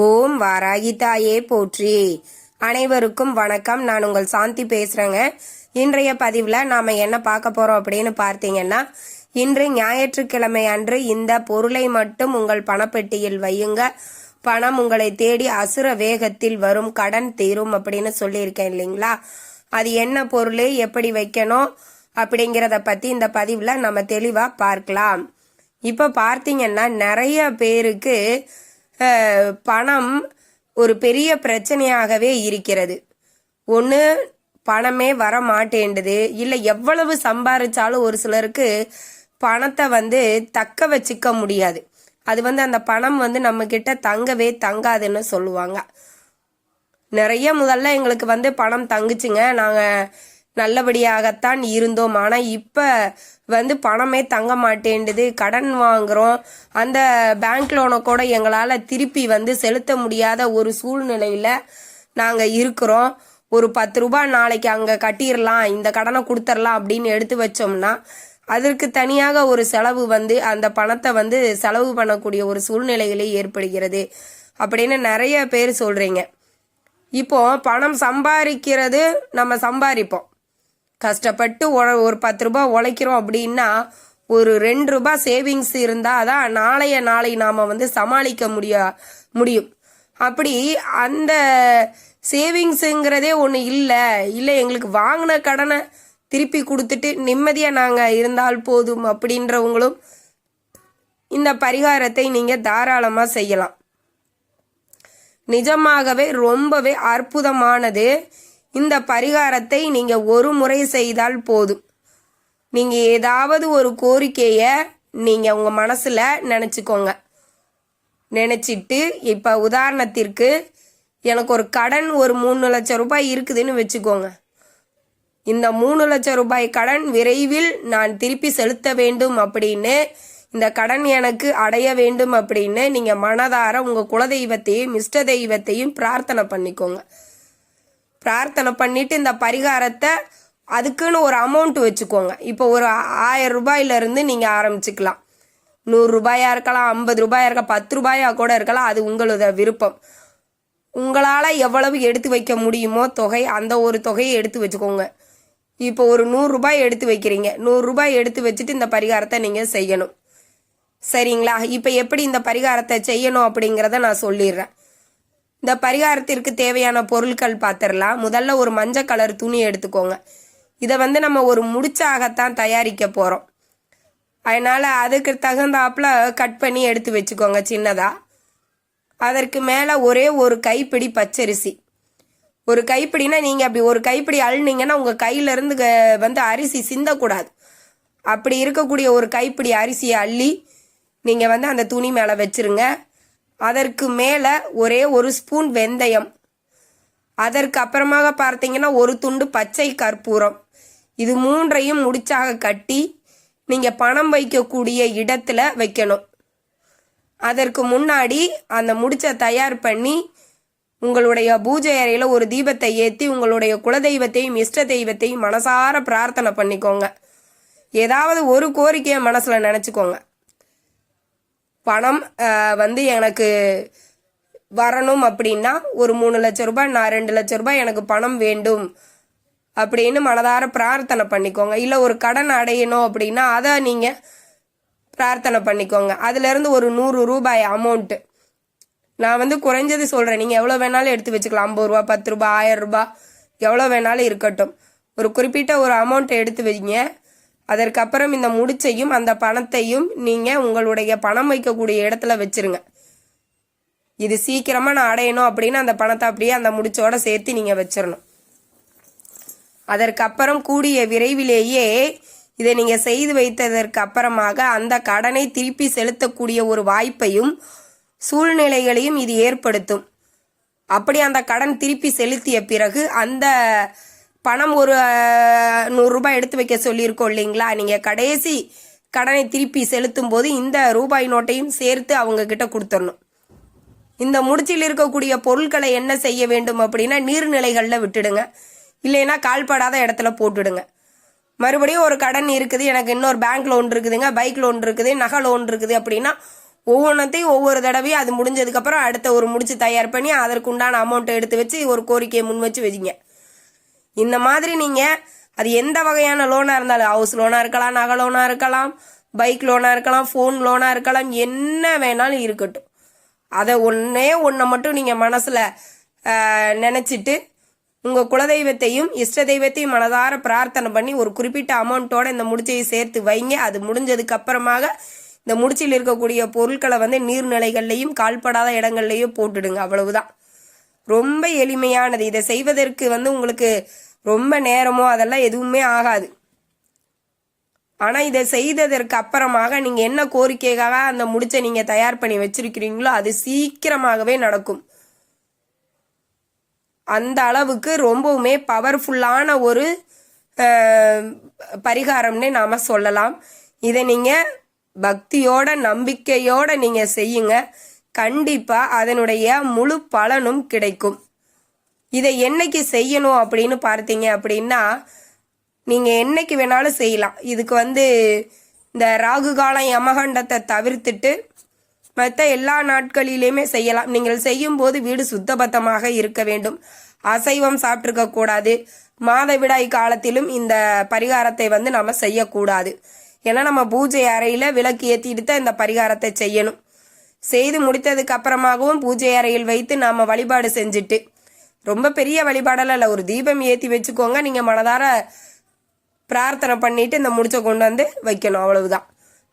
ஓம் வாராகிதாயே போற்றி. அனைவருக்கும் வணக்கம். நான் உங்கள் சாந்தி பேசுறேங்க. இன்றைய பதிவில் நாம என்ன பார்க்க போறோம் அப்படின்னு பார்த்தீங்கன்னா இன்று ஞாயிற்றுக்கிழமை அன்று இந்த பொருளை மட்டும் உங்கள் பணப்பெட்டியில் வையுங்க. பணம் உங்களை தேடி அசுர வேகத்தில் வரும் கடன் தீரும் அப்படின்னு சொல்லியிருக்கேன் இல்லைங்களா? அது என்ன பொருள்? எப்படி வைக்கணும்? அப்படிங்கிறத பத்தி இந்த பதிவில் நம்ம தெளிவா பார்க்கலாம். இப்போ பார்த்தீங்கன்னா நிறைய பேருக்கு பணம் ஒரு பெரிய பிரச்சனையாகவே இருக்கிறது. ஒன்று பணமே வர மாட்டேண்டுது இல்லை எவ்வளவு சம்பாரிச்சாலும் ஒரு சிலருக்கு பணத்தை வந்து தக்க வச்சுக்க முடியாது. அது வந்து அந்த பணம் வந்து நம்ம கிட்ட தங்கவே தங்காதுன்னு சொல்லுவாங்க. நிறைய முதல்ல எங்களுக்கு வந்து பணம் தங்குச்சுங்க. நாங்கள் நல்லபடியாகத்தான் இருந்தோம். ஆனால் இப்போ வந்து பணமே தங்க மாட்டேன்டுது. கடன் வாங்குறோம். அந்த பேங்க் லோனை கூட எங்களால் திருப்பி வந்து செலுத்த முடியாத ஒரு சூழ்நிலையில் நாங்கள் இருக்கிறோம். ஒரு பத்து ரூபாய் நாளைக்கு அங்கே கட்டிடலாம் இந்த கடனை கொடுத்துர்லாம் அப்படின்னு எடுத்து வச்சோம்னா அதற்கு தனியாக ஒரு செலவு வந்து அந்த பணத்தை வந்து செலவு பண்ணக்கூடிய ஒரு சூழ்நிலைகளே ஏற்படுகிறது அப்படின்னு நிறைய பேர் சொல்கிறீங்க இப்போ பணம் சம்பாதிக்கிறது நம்ம சம்பாதிப்போம். கஷ்டப்பட்டு ஒரு பத்து ரூபாய் உழைக்கிறோம் அப்படின்னா ஒரு ரெண்டு ரூபாய் சேவிங்ஸ் இருந்தால் தான் நாளைய நாளை நாம் வந்து சமாளிக்க முடியா முடியும். அப்படி அந்த சேவிங்ஸுங்கிறதே ஒன்று இல்லை. இல்லை எங்களுக்கு வாங்கின கடனை திருப்பி கொடுத்துட்டு நிம்மதியாக நாங்கள் இருந்தால் போதும் அப்படின்றவங்களும் இந்த பரிகாரத்தை நீங்கள் தாராளமாக செய்யலாம். நிஜமாகவே ரொம்பவே அற்புதமானது. இந்த பரிகாரத்தை நீங்க ஒரு முறை செய்தால் போதும். நீங்க ஏதாவது ஒரு கோரிக்கைய நீங்க உங்க மனசுல நினைச்சுக்கோங்க. நினைச்சிட்டு இப்ப உதாரணத்திற்கு எனக்கு ஒரு கடன் ஒரு மூணு லட்சம் ரூபாய் இருக்குதுன்னு வச்சுக்கோங்க. இந்த மூணு லட்சம் ரூபாய் கடன் விரைவில் நான் திருப்பி செலுத்த வேண்டும் அப்படின்னு இந்த கடன் எனக்கு அடைய வேண்டும் அப்படின்னு நீங்க மனதார உங்க குலதெய்வத்தையும் இஷ்ட தெய்வத்தையும் பிரார்த்தனை பண்ணிக்கோங்க. பிரார்த்தனை பண்ணிட்டு இந்த பரிகாரத்தை அதுக்குன்னு ஒரு அமௌண்ட் வச்சுக்கோங்க. இப்போ ஒரு ஆயிரம் ரூபாயிலேருந்து நீங்கள் ஆரம்பிச்சுக்கலாம். நூறு ரூபாயா இருக்கலாம் ஐம்பது ரூபாயா இருக்கலாம் பத்து ரூபாயா கூட இருக்கலாம் அது உங்களோட விருப்பம். உங்களால் எவ்வளவு எடுத்து வைக்க முடியுமோ தொகை அந்த ஒரு தொகையை எடுத்து வச்சுக்கோங்க. இப்போ ஒரு நூறுரூபாய் எடுத்து வைக்கிறீங்க. நூறுரூபாய் எடுத்து வச்சுட்டு இந்த பரிகாரத்தை நீங்கள் செய்யணும். சரிங்களா? இப்போ எப்படி இந்த பரிகாரத்தை செய்யணும் அப்படிங்கிறத நான் சொல்லிடுறேன். இந்த பரிகாரத்திற்கு தேவையான பொருட்கள் பார்த்துடலாம் முதல்ல ஒரு மஞ்சள் கலர் துணி எடுத்துக்கோங்க. இதை வந்து நம்ம ஒரு முடிச்சாகத்தான் தயாரிக்க போகிறோம் அதனால் அதுக்கு தகுந்தாப்புல கட் பண்ணி எடுத்து வச்சுக்கோங்க சின்னதாக அதற்கு மேலே ஒரே ஒரு கைப்பிடி பச்சரிசி. ஒரு கைப்பிடினா நீங்கள் அப்படி ஒரு கைப்பிடி அழுனீங்கன்னா உங்கள் கையிலேருந்து வந்து அரிசி சிந்தக்கூடாது. அப்படி இருக்கக்கூடிய ஒரு கைப்பிடி அரிசியை அள்ளி நீங்கள் வந்து அந்த துணி மேலே வச்சுருங்க. அதற்கு மேலே ஒரே ஒரு ஸ்பூன் வெந்தயம். அதற்கு அப்புறமாக பார்த்தீங்கன்னா ஒரு துண்டு பச்சை கற்பூரம். இது மூன்றையும் முடிச்சாக கட்டி நீங்கள் பணம் வைக்கக்கூடிய இடத்துல வைக்கணும். அதற்கு முன்னாடி அந்த முடிச்சை தயார் பண்ணி உங்களுடைய பூஜை அறையில் ஒரு தீபத்தை ஏற்றி உங்களுடைய குலதெய்வத்தையும் இஷ்ட தெய்வத்தையும் மனசார பிரார்த்தனை பண்ணிக்கோங்க. ஏதாவது ஒரு கோரிக்கையை மனசில் நினச்சிக்கோங்க. பணம் வந்து எனக்கு வரணும் அப்படின்னா ஒரு மூணு லட்ச ரூபாய் நான் ரெண்டு லட்ச ரூபாய் எனக்கு பணம் வேண்டும் அப்படின்னு மனதார பிரார்த்தனை பண்ணிக்கோங்க. இல்லை ஒரு கடன் அடையணும் அப்படின்னா அதை நீங்கள் பிரார்த்தனை பண்ணிக்கோங்க. அதுலேருந்து ஒரு நூறு ரூபாய் அமௌண்ட்டு நான் வந்து குறைஞ்சது சொல்கிறேன் நீங்கள் எவ்வளோ வேணாலும் எடுத்து வச்சுக்கலாம். ஐம்பது ரூபா பத்து ரூபா ஆயிரம் ரூபாய் எவ்வளோ வேணாலும் இருக்கட்டும். ஒரு குறிப்பிட்ட ஒரு அமௌண்ட்டை எடுத்து வைங்க. அதற்கப்புறம் இந்த முடிச்சையும் அந்த பணத்தையும் நீங்கள் உங்களுடைய பணம் வைக்கக்கூடிய இடத்துல வச்சிருங்க. இது சீக்கிரமாக நான் அடையணும் அப்படின்னு அந்த பணத்தை அப்படியே அந்த முடிச்சோட சேர்த்து நீங்கள் வச்சிடணும் அதற்கப்புறம் கூடிய விரைவிலேயே இதை நீங்கள் செய்து வைத்ததற்கு அப்புறமாக அந்த கடனை திருப்பி செலுத்தக்கூடிய ஒரு வாய்ப்பையும் சூழ்நிலைகளையும் இது ஏற்படுத்தும். அப்படி அந்த கடன் திருப்பி செலுத்திய பிறகு அந்த பணம் ஒரு நூறுரூபா எடுத்து வைக்க சொல்லியிருக்கோம் இல்லைங்களா? நீங்கள் கடைசி கடனை திருப்பி செலுத்தும் போது இந்த ரூபாய் நோட்டையும் சேர்த்து அவங்க கிட்ட கொடுத்துடணும். இந்த முடிச்சில் இருக்கக்கூடிய பொருட்களை என்ன செய்ய வேண்டும் அப்படின்னா நீர்நிலைகளில் விட்டுடுங்க. இல்லைன்னா கால்படாத இடத்துல போட்டுடுங்க. மறுபடியும் ஒரு கடன் இருக்குது எனக்கு இன்னொரு பேங்க் லோன் இருக்குதுங்க பைக் லோன் இருக்குது நகை லோன் இருக்குது அப்படின்னா ஒவ்வொன்றத்தையும் ஒவ்வொரு தடவையும் அது முடிஞ்சதுக்கப்புறம் அடுத்த ஒரு முடிச்சு தயார் பண்ணி அதற்குண்டான அமௌண்ட்டை எடுத்து வச்சு ஒரு கோரிக்கையை முன் வச்சு வச்சிங்க. இந்த மாதிரி நீங்கள் அது எந்த வகையான லோனாக இருந்தாலும் ஹவுஸ் லோனாக இருக்கலாம் நகை லோனாக இருக்கலாம் பைக் லோனாக இருக்கலாம் ஃபோன் லோனாக இருக்கலாம் என்ன வேணாலும் இருக்கட்டும். அதை ஒன்றே ஒன்றை மட்டும் நீங்கள் மனசில் நினச்சிட்டு உங்கள் குலதெய்வத்தையும் இஷ்ட தெய்வத்தையும் மனதார பிரார்த்தனை பண்ணி ஒரு குறிப்பிட்ட அமௌண்ட்டோட இந்த முடிச்சையை சேர்த்து வைங்க. அது முடிஞ்சதுக்கு அப்புறமாக இந்த முடிச்சில் இருக்கக்கூடிய பொருட்களை வந்து நீர்நிலைகள்லையும் கால்படாத இடங்கள்லையும் போட்டுடுங்க. அவ்வளவுதான். ரொம்ப எளிமையானது. இதை செய்வதற்கு வந்து உங்களுக்கு ரொம்ப நேரமோ அதெல்லாம் எதுவுமே ஆகாது. ஆனால் இதை செய்ததற்கு அப்புறமாக நீங்கள் என்ன கோரிக்கைக்காக அந்த முடிச்சை நீங்கள் தயார் பண்ணி வச்சிருக்கிறீங்களோ அது சீக்கிரமாகவே நடக்கும். அந்த அளவுக்கு ரொம்பவுமே பவர்ஃபுல்லான ஒரு பரிகாரம்னே நாம் சொல்லலாம். இதை நீங்கள் பக்தியோட நம்பிக்கையோட நீங்கள் செய்யுங்க. கண்டிப்பாக அதனுடைய முழு பலனும் கிடைக்கும். இதை என்னைக்கு செய்யணும் அப்படின்னு பார்த்தீங்க அப்படின்னா நீங்கள் என்னைக்கு வேணாலும் செய்யலாம். இதுக்கு வந்து இந்த ராகு காலம் யமகண்டத்தை தவிர்த்துட்டு மற்ற எல்லா நாட்களிலையுமே செய்யலாம். நீங்கள் செய்யும்போது வீடு சுத்தபத்தமாக இருக்க வேண்டும். அசைவம் சாப்பிட்ருக்க கூடாது. மாதவிடாய் காலத்திலும் இந்த பரிகாரத்தை வந்து நம்ம செய்யக்கூடாது. ஏன்னா நம்ம பூஜை அறையில் விளக்கு ஏற்றிட்டு தான் இந்த பரிகாரத்தை செய்யணும். செய்து முடித்ததுக்கு அப்புறமாகவும் பூஜை அறையில் வைத்து நாம் வழிபாடு செஞ்சுட்டு. ரொம்ப பெரிய வழிபாடெல்லாம் இல்லை ஒரு தீபம் ஏற்றி வச்சுக்கோங்க. நீங்கள் மனதார பிரார்த்தனை பண்ணிட்டு இந்த முடிச்சை கொண்டு வந்து வைக்கணும் அவ்வளவுதான்.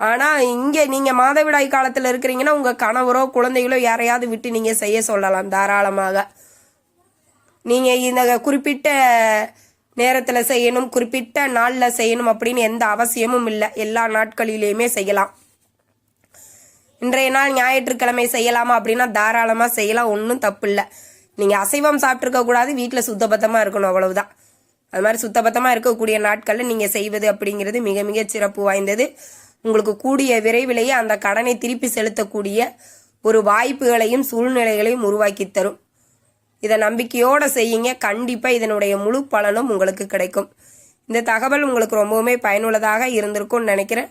ஆனால் இங்கே நீங்கள் மாதவிடாய் காலத்தில் இருக்கிறீங்கன்னா உங்கள் கணவரோ குழந்தைகளோ யாரையாவது விட்டு நீங்கள் செய்ய சொல்லலாம் தாராளமாக. நீங்கள் இந்த குறிப்பிட்ட நேரத்தில் செய்யணும் குறிப்பிட்ட நாளில் செய்யணும் அப்படின்னு எந்த அவசியமும் இல்லை. எல்லா நாட்களிலேயுமே செய்யலாம். இன்றைய நாள் ஞாயிற்றுக்கிழமை செய்யலாமா அப்படின்னா தாராளமாக செய்யலாம். ஒன்றும் தப்பு இல்லை நீங்கள் அசைவம் சாப்பிட்ருக்க கூடாது வீட்டில் சுத்தபத்தமாக இருக்கணும் அவ்வளவுதான். அது மாதிரி சுத்தபத்தமாக இருக்கக்கூடிய நாட்களில் நீங்கள் செய்வது அப்படிங்கிறது மிக மிக சிறப்பு வாய்ந்தது. உங்களுக்கு கூடிய விரைவிலேயே அந்த கடனை திருப்பி செலுத்தக்கூடிய ஒரு வாய்ப்புகளையும் சூழ்நிலைகளையும் உருவாக்கி தரும். இதை நம்பிக்கையோடு செய்யுங்க. கண்டிப்பாக இதனுடைய முழு பலனும் உங்களுக்கு கிடைக்கும். இந்த தகவல் உங்களுக்கு ரொம்பவுமே பயனுள்ளதாக இருந்திருக்கும்னு நினைக்கிறேன்.